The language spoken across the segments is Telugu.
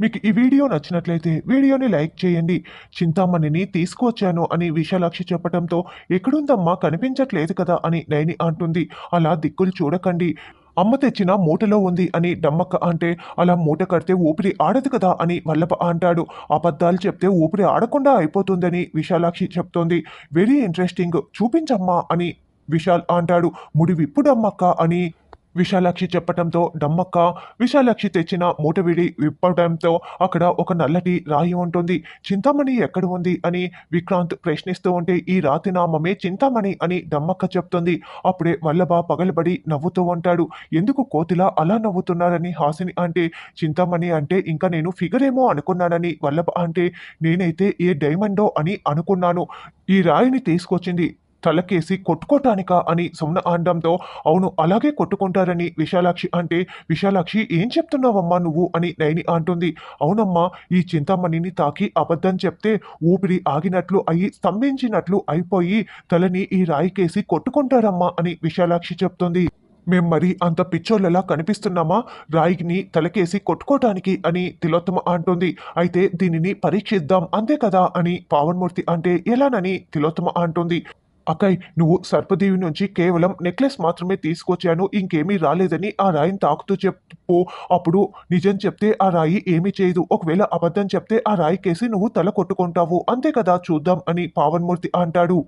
మీకు ఈ వీడియో నచ్చినట్లయితే వీడియోని లైక్ చేయండి. చింతామణిని తీసుకువచ్చాను అని విశాలాక్షి చెప్పడంతో ఎక్కడుందమ్మా? కనిపించట్లేదు కదా అని నయని అంటుంది. అలా దిక్కులు చూడకండి. అమ్మ తెచ్చిన మూటలో ఉంది అని డమ్మక్క అంటే అలా మూట కడితే ఊపిరి ఆడదు కదా అని వల్లభ అంటాడు. అబద్ధాలు చెప్తే ఊపిరి ఆడకుండా అయిపోతుందని విశాలాక్షి చెప్తోంది. Very interesting. చూపించమ్మా అని విశాల్ అంటాడు. ముడి విప్పుడమ్మక్క అని విశాలాక్షి చెప్పటంతో డమ్మక్క విశాలాక్షి తెచ్చిన మూటవిడి విప్పడంతో అక్కడ ఒక నల్లటి రాయి ఉంటుంది. చింతామణి ఎక్కడ ఉంది? అని విక్రాంత్ ప్రశ్నిస్తూ ఉంటే ఈ రాతి నామమే చింతామణి అని డమ్మక్క చెప్తుంది. అప్పుడే వల్లభ పగలబడి నవ్వుతూ ఉంటాడు. ఎందుకు కోతిలా అలా నవ్వుతున్నారని హాసిని అంటే చింతామణి అంటే ఇంకా నేను ఫిగర్ ఏమో అనుకున్నానని వల్లభ అంటే నేనైతే ఏ డైమండో అని అనుకున్నాను. ఈ రాయిని తీసుకొచ్చింది తలకేసి కొట్టుకోటానికా అని సుమ్న అనడంతో అవును అలాగే కొట్టుకుంటారని విశాలాక్షి అంటే విశాలాక్షి ఏం చెప్తున్నావమ్మా నువ్వు? అని నైని అంటుంది. అవునమ్మా ఈ చింతామణిని తాకి అబద్ధం చెప్తే ఊపిరి ఆగినట్లు అయి స్తంభించినట్లు అయిపోయి తలని ఈ రాయికేసి కొట్టుకుంటారమ్మా అని విశాలాక్షి చెప్తుంది. మేం మరి అంత పిచ్చోళ్ళలా కనిపిస్తున్నామా? రాయిని తలకేసి కొట్టుకోవటానికి అని తిలోత్తమ అంటుంది. అయితే దీనిని పరీక్షిద్దాం అంతే కదా అని పావన్మూర్తి అంటే ఎలానని? తిలోత్తమ అంటుంది. అక్కయ్ నువ్వు సర్పదేవి నుంచి కేవలం నెక్లెస్ మాత్రమే తీసుకొచ్చాను ఇంకేమీ రాలేదని ఆ రాయిని తాకుతూ చెప్పు. అప్పుడు నిజం చెప్తే ఆ రాయి ఏమీ చేయదు. ఒకవేళ అబద్ధం చెప్తే ఆ రాయి కేసి నువ్వు తల కొట్టుకుంటావు. అంతే కదా చూద్దాం అని పావన్మూర్తి అంటాడు.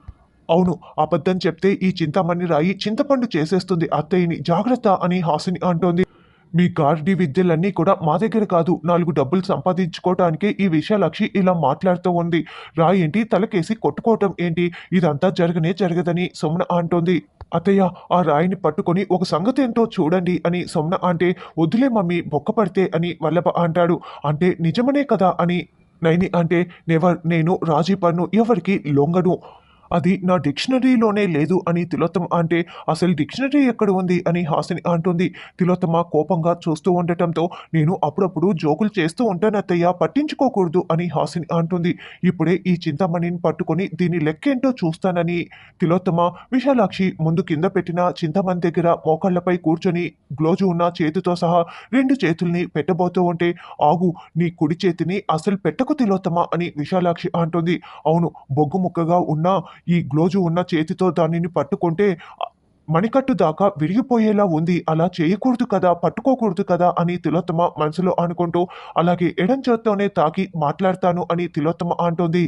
అవును అబద్ధం చెప్తే ఈ చింతామణి రాయి చింతపండు చేసేస్తుంది అత్తయ్యని. జాగ్రత్త అని హాసిని అంటోంది. మీ గార్డీ విద్యలన్నీ కూడా మా దగ్గర కాదు. నాలుగు డబ్బులు సంపాదించుకోవటానికే ఈ విషయాలక్షి ఇలా మాట్లాడుతూ ఉంది. రాయి ఏంటి? తలకేసి కొట్టుకోవటం ఏంటి? ఇదంతా జరగనే జరగదని సొమ్న అంటోంది. అత్తయ్య ఆ రాయిని పట్టుకొని ఒక సంగతి ఏంటో చూడండి అని సొమ్న అంటే వదిలే మమ్మీ బొక్క పడితే అని వల్లభ అంటాడు. అంటే నిజమనే కదా అని నైని అంటే నెవర్ నేను రాజీ పన్ను ఎవరికి లొంగను. అది నా డిక్షనరీలోనే లేదు అని తిలోత్తమ అంటే అసలు డిక్షనరీ ఎక్కడ ఉంది? అని హాసిని అంటుంది. తిలోత్తమ కోపంగా చూస్తూ ఉండటంతో నేను అప్పుడప్పుడు జోకులు చేస్తూ ఉంటానత్తయ్య పట్టించుకోకూడదు అని హాసిని అంటుంది. ఇప్పుడే ఈ చింతామణిని పట్టుకొని దీని లెక్కేంటో చూస్తానని తిలోత్తమ విశాలాక్షి ముందు కింద పెట్టిన చింతమణి దగ్గర మోకాళ్ళపై కూర్చొని గ్లోజు ఉన్న చేతితో సహా రెండు చేతుల్ని పెట్టబోతూ ఉంటే ఆగు నీ కుడి చేతిని అసలు పెట్టకు తిలోత్తమ అని విశాలాక్షి అంటుంది. అవును బొగ్గు ముక్కగా ఉన్న ఈ గ్లోజు ఉన్న చేతితో దానిని పట్టుకుంటే మణికట్టు దాకా విరిగిపోయేలా ఉంది. అలా చేయకూడదు కదా పట్టుకోకూడదు కదా అని తిలోత్తమ మనసులో అనుకుంటూ అలాగే ఎడం చేత్తోనే తాకి మాట్లాడతాను అని తిలోత్తమ అంటోంది.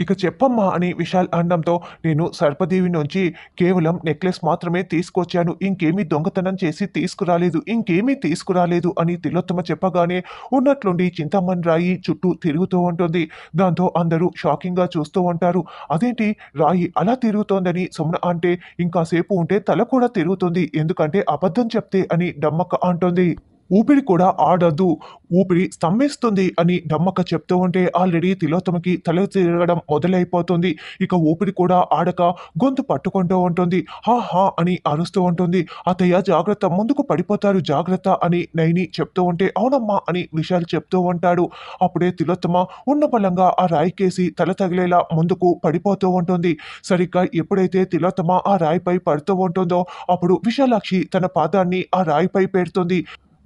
ఇక చెప్పమ్మా అని విశాల్ అనడంతో నేను సర్పదేవి నుంచి కేవలం నెక్లెస్ మాత్రమే తీసుకొచ్చాను. ఇంకేమీ దొంగతనం చేసి తీసుకురాలేదు. ఇంకేమీ తీసుకురాలేదు అని తిలోత్తమ చెప్పగానే ఉన్నట్లుండి చింతామణి రాయి చుట్టూ తిరుగుతూ ఉంటుంది. దాంతో అందరూ షాకింగ్గా చూస్తూ ఉంటారు. అదేంటి? రాయి అలా తిరుగుతోందని సుమన అంటే ఇంకాసేపు ఉంటే తల కూడా తిరుగుతుంది. ఎందుకంటే అబద్ధం చెప్తే అని డమ్మక్క అంటుంది. ఊపిరి కూడా ఆడదు. ఊపిరి స్తంభిస్తుంది అని డమ్మక్క చెప్తూ ఉంటే ఆల్రెడీ తిలోత్తమకి తల తిరగడం మొదలైపోతుంది. ఇక ఊపిరి కూడా ఆడక గొంతు పట్టుకుంటూ ఉంటుంది. హా హా అని అరుస్తూ ఉంటుంది. అతయ్య జాగ్రత్త ముందుకు పడిపోతారు జాగ్రత్త అని నైని చెప్తూ ఉంటే అవునమ్మా అని విశాల్ చెప్తూ ఉంటాడు. అప్పుడే తిలోత్తమ ఉన్న బలంగా ఆ రాయికేసి తల తగిలేలా ముందుకు పడిపోతూ ఉంటుంది. సరిగ్గా ఎప్పుడైతే తిలోత్తమ ఆ రాయిపై పడుతూ ఉంటుందో అప్పుడు విశాలాక్షి తన పాదాన్ని ఆ రాయిపై పెడుతుంది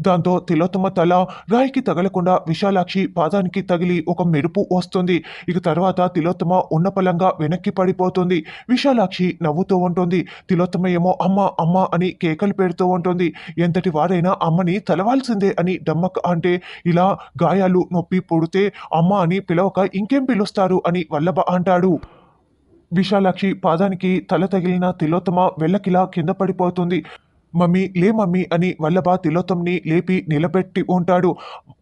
దాంతో తిలోత్తమ తల రాయికి తగలకుండా విశాలాక్షి పాదానికి తగిలి ఒక మెరుపు వస్తుంది. ఇక తర్వాత తిలోత్తమ ఉన్నపలంగా వెనక్కి పడిపోతుంది. విశాలాక్షి నవ్వుతూ ఉంటుంది. తిలోత్తమ ఏమో అమ్మ అమ్మ అని కేకలు పెడుతూ ఉంటుంది. ఎంతటి వారైనా అమ్మని తలవాల్సిందే అని డమ్మక్ అంటే ఇలా గాయాలు నొప్పి పొడితే అమ్మ అని పిలవక ఇంకేం పిలుస్తారు అని వల్లభ అంటాడు. విశాలాక్షి పాదానికి తల తగిలిన తిలోత్తమ వెళ్ళకిలా కింద పడిపోతుంది. మమ్మీ లే మమ్మీ అని వల్లభ తిలోత్తమ్ని లేపి నిలబెట్టి ఉంటాడు.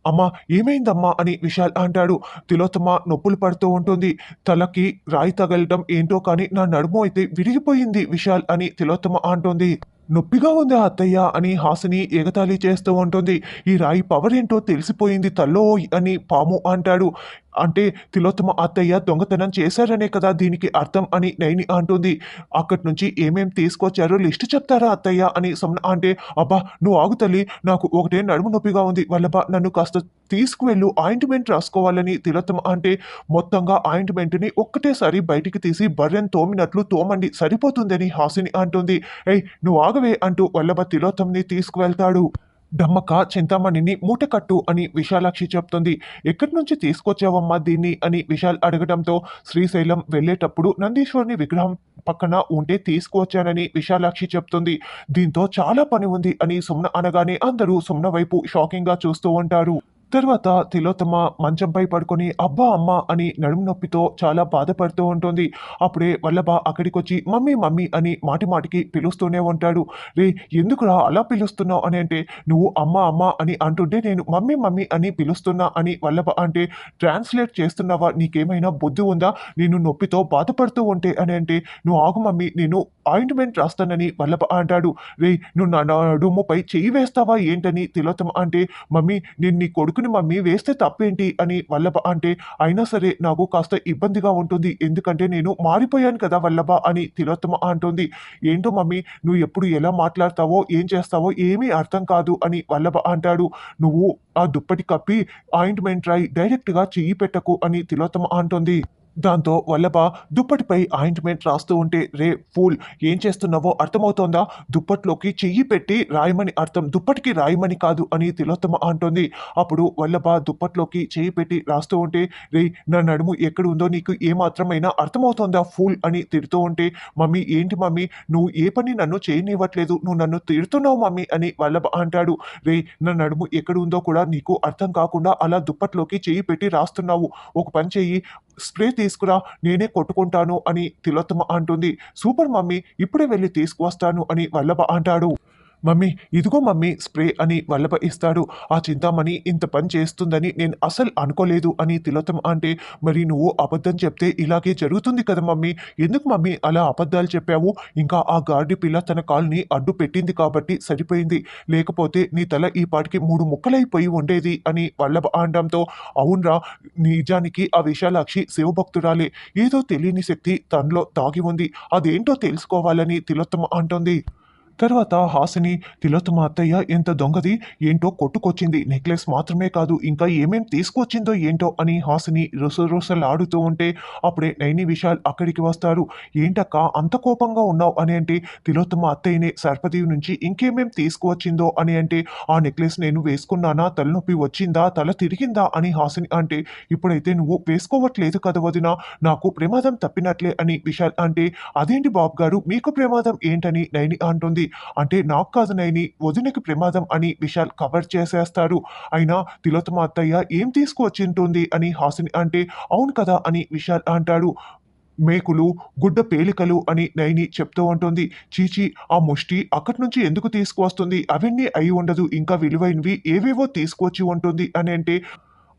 అమ్మా ఏమైందమ్మా అని విశాల్ అంటాడు. తిలోత్తమ నొప్పులు పడుతూ ఉంటుంది. తలకి రాయి తగలడం ఏంటో కానీ నా నడుము అయితే విరిగిపోయింది విశాల్ అని తిలోత్తమ అంటుంది. నొప్పిగా ఉంది అత్తయ్య అని హాసిని ఎగతాళి చేస్తూ ఉంటుంది. ఈ రాయి పవర్ ఏంటో తెలిసిపోయింది తల్లో అని పాము అంటాడు. అంటే తిలోత్తమ అత్తయ్య దొంగతనం చేశారనే కదా దీనికి అర్థం అని నైని అంటుంది. అక్కడి నుంచి ఏమేం తీసుకొచ్చారో లిస్టు చెప్తారా అత్తయ్య అని సమ్న అంటే అబ్బా నువ్వు ఆగు తల్లి నాకు ఒకటే నడుము నొప్పిగా ఉంది వాళ్ళబ్బా నన్ను కాస్త తీసుకువెళ్ళు ఆయింట్మెంట్ రాసుకోవాలని తిలోత్తమ అంటే మొత్తంగా ఆయింట్మెంట్ని ఒక్కటేసారి బయటికి తీసి బర్రెన్ తోమినట్లు తోమండి సరిపోతుందని హాసిని అంటుంది. ఎయ్ నువ్వు ఆగవే అంటూ వల్లభ తిలోత్తమ్ని తీసుకువెళ్తాడు. డమ్మక చింతామణిని మూటకట్టు అని విశాలాక్షి చెప్తుంది. ఎక్కడి నుంచి తీసుకొచ్చావమ్మా దీన్ని అని విశాల్ అడగడంతో శ్రీశైలం వెళ్ళేటప్పుడు నందీశ్వరుని విగ్రహం పక్కన ఉంటే తీసుకువచ్చానని విశాలాక్షి చెప్తుంది. దీంతో చాలా పని ఉంది అని సుమ్న అనగానే అందరూ సుమ్న వైపు షాకింగ్గా చూస్తూ ఉంటారు. తర్వాత తిలోత్తమ మంచంపై పడుకొని అబ్బా అమ్మ అని నడుము నొప్పితో చాలా బాధపడుతూ ఉంటుంది. అప్పుడే వల్లభ అక్కడికొచ్చి మమ్మీ మమ్మీ అని మాటి మాటికి పిలుస్తూనే ఉంటాడు. రే ఎందుకురా అలా పిలుస్తున్నావు? అని అంటే నువ్వు అమ్మ అమ్మ అని అంటుంటే నేను మమ్మీ మమ్మీ అని పిలుస్తున్నా అని వల్లభ అంటే ట్రాన్స్లేట్ చేస్తున్నావా? నీకేమైనా బుద్ధి ఉందా? నేను నొప్పితో బాధపడుతూ ఉంటే అని అంటే నువ్వు ఆగు మమ్మీ నేను ఆయింట్మెంట్ రాస్తానని వల్లభ అంటాడు. రే నువ్వు నా నడుముపై చెయ్యి వేస్తావా ఏంటని తిలోత్తమ అంటే మమ్మీ నేను నీ కొడుకు కొడుకుని మమ్మీ వేస్తే తప్పేంటి? అని వల్లభ అంటే అయినా సరే నాకు కాస్త ఇబ్బందిగా ఉంటుంది. ఎందుకంటే నేను మారిపోయాను కదా వల్లభ అని తిలోత్తమ అంటుంది. ఏంటో మమ్మీ నువ్వు ఎప్పుడు ఎలా మాట్లాడతావో ఏం చేస్తావో ఏమీ అర్థం కాదు అని వల్లభ అంటాడు. నువ్వు ఆ దుప్పటి కప్పి ఆయింట్మెంట్ రాయి డైరెక్ట్గా చెయ్యి పెట్టకు అని తిలోత్తమ అంటుంది. దాంతో వల్లభ దుప్పటిపై ఆయింట్మెంట్ రాస్తూ ఉంటే రే ఫూల్ ఏం చేస్తున్నావో అర్థమవుతోందా? దుప్పట్లోకి చెయ్యి పెట్టి రాయమని అర్థం దుప్పటికి రాయమని కాదు అని తిలోత్తమ అంటోంది. అప్పుడు వల్లభ దుప్పట్లోకి చెయ్యి పెట్టి రాస్తూ ఉంటే రే నా నడుము ఎక్కడ ఉందో నీకు ఏమాత్రమైనా అర్థమవుతోందా ఫూల్ అని తిడుతూ ఉంటే మమ్మీ ఏంటి మమ్మీ? నువ్వు ఏ పని నన్ను చేయనివ్వట్లేదు నువ్వు నన్ను తిడుతున్నావు మమ్మీ అని వల్లభ అంటాడు. రే నా నడుము ఎక్కడ ఉందో కూడా నీకు అర్థం కాకుండా అలా దుప్పట్లోకి చెయ్యి పెట్టి రాస్తున్నావు. ఒక పని చెయ్యి స్ప్రే తీసుకురా నేనే కొట్టుకుంటాను అని తిలోత్తమ అంటుంది. సూపర్ మమ్మీ ఇప్పుడే వెళ్ళి తీసుకువస్తాను అని వల్లభ అంటాడు. మమ్మీ ఇదిగో మమ్మీ స్ప్రే అని వల్లభ ఇస్తాడు. ఆ చింతామణి ఇంత పని చేస్తుందని నేను అసలు అనుకోలేదు అని తిలోత్తమ అంటే మరి నువ్వు అబద్ధం చెప్తే ఇలాగే జరుగుతుంది కదా మమ్మీ? ఎందుకు మమ్మీ అలా అబద్ధాలు చెప్పావు? ఇంకా ఆ గార్డి పిల్ల తన కాల్ని అడ్డు పెట్టింది కాబట్టి సరిపోయింది. లేకపోతే నీ తల ఈ పాటికి మూడు ముక్కలైపోయి ఉండేది అని వల్లభ అనడంతో అవునరా నిజానికి ఆ విశాలాక్షి శివభక్తురాలే. ఏదో తెలియని శక్తి తనలో దాగి ఉంది. అదేంటో తెలుసుకోవాలని తిలోత్తమ అంటోంది. తర్వాత హాసిని తిలోత్తమ అత్తయ్య ఎంత దొంగది ఏంటో కొట్టుకొచ్చింది. నెక్లెస్ మాత్రమే కాదు ఇంకా ఏమేం తీసుకొచ్చిందో ఏంటో అని హాసిని రుసరుసలాడుతూ ఉంటే అప్పుడే నైని విశాల్ అక్కడికి వస్తారు. ఏంటక్క అంత కోపంగా ఉన్నావు? అని అంటే తిలోత్తమ అత్తయ్యనే సర్పదీవి నుంచి ఇంకేమేం తీసుకువచ్చిందో? అని అంటే ఆ నెక్లెస్ నేను వేసుకున్నానా? తలనొప్పి వచ్చిందా? తల తిరిగిందా? అని హాసిని అంటే ఇప్పుడైతే నువ్వు వేసుకోవట్లేదు కదా వదిన నాకు ప్రమాదం తప్పినట్లే అని విశాల్ అంటే అదేంటి బాబు గారు మీకు ప్రమాదం ఏంటని? నైని అంటుంది. అంటే నాకు కాదు నైని వదినకి ప్రమాదం అని విశాల్ కవర్ చేసేస్తారు అయినా తిలోత్తమ అత్తయ్య ఏం తీసుకువచ్చింటుంది అని హాసిని అంటే అవును కదా అని విశాల్ అంటాడు. మేకులు గుడ్డ పేలికలు అని నైని చెప్తూ ఉంటుంది. చీచి ఆ ముష్టి అక్కడి నుంచి ఎందుకు తీసుకువస్తుంది? అవన్నీ అయి ఉండదు. ఇంకా విలువైనవి ఏవేవో తీసుకువచ్చి ఉంటుంది అని అంటే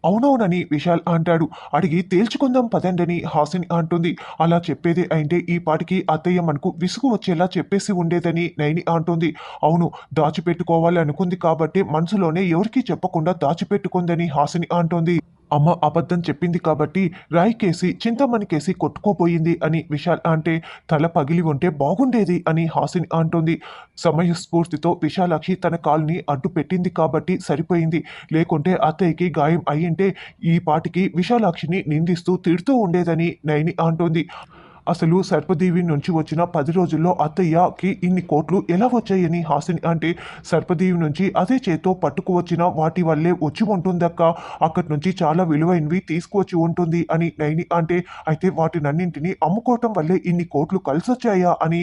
అవునవునని విశాల్ అంటాడు. అడిగి తేల్చుకుందాం పదండని హాసిని అంటుంది. అలా చెప్పేదే అయితే ఈ పాటికి అత్తయ్య మనకు విసుగు వచ్చేలా చెప్పేసి ఉండేదని నైని అంటుంది. అవును దాచిపెట్టుకోవాలి అనుకుంది కాబట్టి మనసులోనే ఎవరికీ చెప్పకుండా దాచిపెట్టుకుందని హాసిని అంటోంది. అమ్మ అబద్ధం చెప్పింది కాబట్టి రాయికేసి చింతమణికేసి కొట్టుకోపోయింది అని విశాల్ అంటే తల పగిలి ఉంటే బాగుండేది అని హాసిని అంటోంది. సమయస్ఫూర్తితో విశాలాక్షి తన కాల్ని అడ్డు పెట్టింది కాబట్టి సరిపోయింది. లేకుంటే అత్తయ్యకి గాయం అయ్యింటే ఈ పాటికి విశాలాక్షిని నిందిస్తూ తిడుతూ ఉండేదని నయని అంటోంది. అసలు సర్పదేవి నుంచి వచ్చిన పది రోజుల్లో అత్తయ్యకి ఇన్ని కోట్లు ఎలా వచ్చాయని హాసిని అంటే సర్పదేవి నుంచి అదే చేతితో పట్టుకు వచ్చిన వాటి వల్లే వచ్చి ఉంటుందక్క. అక్కడి నుంచి చాలా విలువైనవి తీసుకువచ్చి ఉంటుంది అని నైని అంటే అయితే వాటినన్నింటినీ అమ్ముకోవటం వల్లే ఇన్ని కోట్లు కలిసొచ్చాయా అని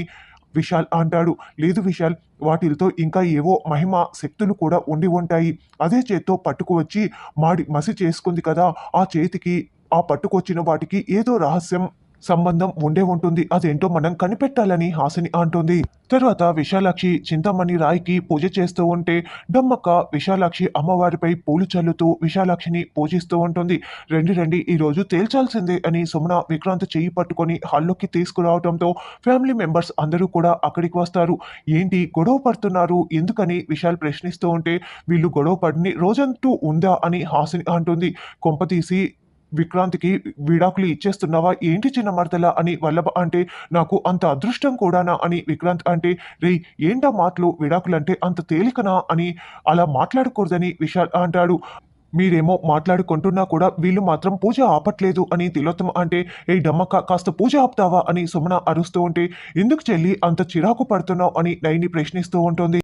విశాల్ అంటాడు. లేదు విశాల్ వాటితో ఇంకా ఏవో మహిమ శక్తులు కూడా ఉండి ఉంటాయి. అదే చేత్తో పట్టుకువచ్చి మాడి మసి చేసుకుంది కదా ఆ చేతికి ఆ పట్టుకొచ్చిన వాటికి ఏదో రహస్యం సంబంధం ఉండే ఉంటుంది. అదేంటో మనం కనిపెట్టాలని హాసిని అంటుంది. తర్వాత విశాలాక్షి చింతామణి రాయికి పూజ చేస్తూ ఉంటే డమ్మక్క విశాలాక్షి అమ్మవారిపై పూలు చల్లుతూ విశాలాక్షిని పూజిస్తూ ఉంటుంది. రండి రండి ఈ రోజు తేల్చాల్సిందే అని సుమన విక్రాంత్ చేయి పట్టుకొని హాల్లోకి తీసుకురావడంతో ఫ్యామిలీ మెంబర్స్ అందరూ కూడా అక్కడికి వస్తారు. ఏంటి గొడవ పడుతున్నారు? ఎందుకని విశాల్ ప్రశ్నిస్తూ ఉంటే వీళ్ళు గొడవ పడిని రోజంటూ ఉందా అని హాసిని అంటుంది. కొంపతీసి విక్రాంత్కి విడాకులు ఇచ్చేస్తున్నావా? ఏంటి చిన్న మరదల అని వల్లభ అంటే నాకు అంత అదృష్టం కూడానా? అని విక్రాంత్ అంటే రే ఏంటా మాటలు? విడాకులంటే అంత తేలికనా? అని అలా మాట్లాడకూడదని విశాల్ అంటాడు. మీరేమో మాట్లాడుకుంటున్నా కూడా వీళ్ళు మాత్రం పూజ ఆపట్లేదు అని తిలోత్తమ అంటే ఏ డమ్మక్క కాస్త పూజ ఆపుతావా? అని సుమన అరుస్తూ ఉంటే ఎందుకు చెల్లి అంత చిరాకు పడుతున్నావు? అని నైని ప్రశ్నిస్తూ ఉంటుంది.